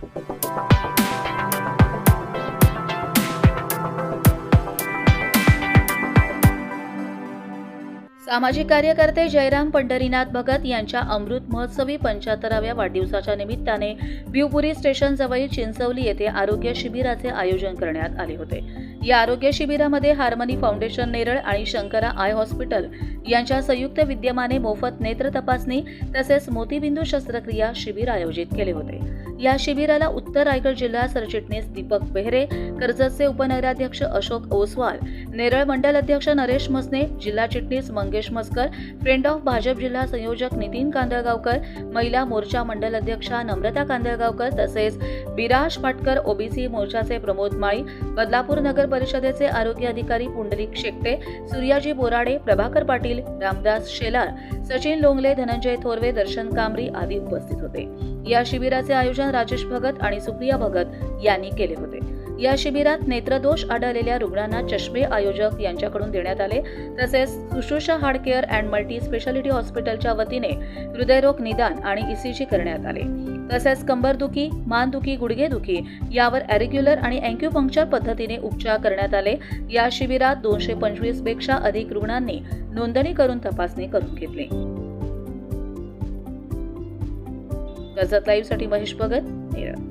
Thank you. सामाजिक कार्यकर्ते जयराम पंढरीनाथ भगत यांच्या अमृत महोत्सवी पंच्याहत्तराव्या वाढदिवसाच्या निमित्ताने भिवपुरी स्टेशन जवळील चिंचवली येथे आरोग्य शिबिराचे आयोजन करण्यात आले होते. या आरोग्य शिबिरामध्ये हार्मनी फाउंडेशन नेरळ आणि शंकरा आय हॉस्पिटल यांच्या संयुक्त विद्यमाने मोफत नेत्र तपासणी तसेच मोतीबिंदू शस्त्रक्रिया शिबिर आयोजित केले होते. या शिबिराला उत्तर रायगड जिल्हा सरचिटणीस दीपक बेहरे कर्जतचे उपनगराध्यक्ष अशोक ओसवाल नेरळ मंडल अध्यक्ष नरेश मसने जिल्हा चिटणीस मंगेश मस्कर फ्रेंड ऑफ भाजप जिल्हा संयोजक नितीन कांदळगावकर महिला मोर्चा मंडल अध्यक्षा नम्रता कांदळगावकर तसेच बिराज पाटकर ओबीसी मोर्चाचे प्रमोद माळी बदलापूर नगर परिषदेचे आरोग्य अधिकारी पुंडलिक शेकटे सूर्याजी बोराडे प्रभाकर पाटील रामदास शेलार सचिन लोंगले धनंजय थोरवे दर्शन कामरी आदी उपस्थित होते. या शिबिराचे आयोजन राजेश भगत आणि सुप्रिया भगत यांनी केले होते. या शिबिरात नेत्रदोष आढळलेल्या रुग्णांना चष्मे आयोजक यांच्याकडून देण्यात आले. तसेच Sushrusha hard care and multi speciality हॉस्पिटलच्या वतीने हृदयरोग निदान आणि ईसीजी करण्यात आले. तसेच कंबरदुखी मानदुखी गुडघेदुखी यावर ॲरेग्युलर आणि अँक्युपंक्चर पद्धतीने उपचार करण्यात आले. या शिबिरात दोनशे पंचवीसपेक्षा अधिक रुग्णांनी नोंदणी करून तपासणी करून घेतली. कर्जत लाईव्हसाठी महेश भगत नेरळ